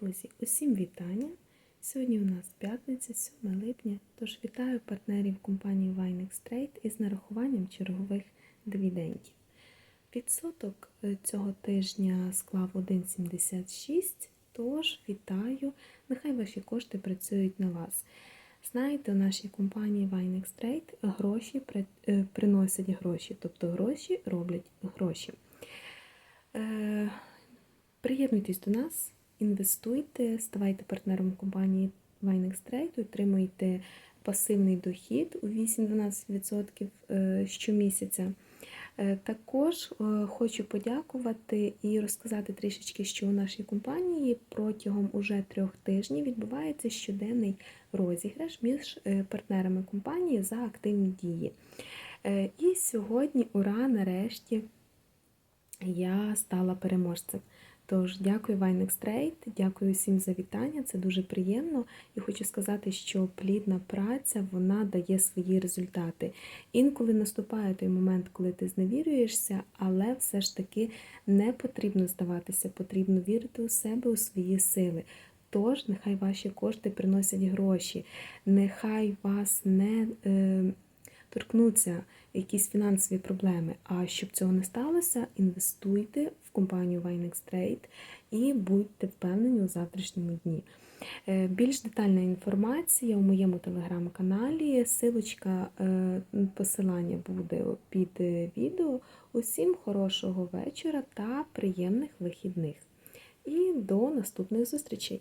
Друзі, усім вітання! Сьогодні у нас п'ятниця, 7 липня, тож вітаю партнерів компанії Vinex Trade із нарахуванням чергових дивідендів. Відсоток е, цього тижня склав 1,76, тож вітаю, нехай ваші кошти працюють на вас. Знаєте, у нашій компанії Vinex Trade гроші е, приносять гроші, тобто гроші роблять гроші. Е, Приєднуйтесь до нас, інвестуйте, ставайте партнером компанії Vinex Trade, отримуйте пасивний дохід у 8-12% е, щомісяця. Е, Також е, хочу подякувати і розказати трішечки, що у нашій компанії протягом уже трьох тижнів відбувається щоденний розіграш між партнерами компанії за активні дії. І сьогодні, ура, нарешті, я стала переможцем. Тож дякую Vinex Trade, дякую всім за вітання, це дуже приємно. І хочу сказати, що плідна праця вона дає свої результати. Інколи наступає той момент, коли ти зневірюєшся, але все ж таки не потрібно здаватися, потрібно вірити у себе, у свої сили. Тож, нехай ваші кошти приносять гроші, нехай вас не е, торкнуться якісь фінансові проблеми. А щоб цього не сталося, інвестуйте в компанію Vinex Trade і будьте впевнені у завтрашньому дні. Е, Більш детальна інформація у моєму телеграм-каналі. Силочка е, посилання буде під е, відео. Усім хорошого вечора та приємних вихідних. І до наступних зустрічей!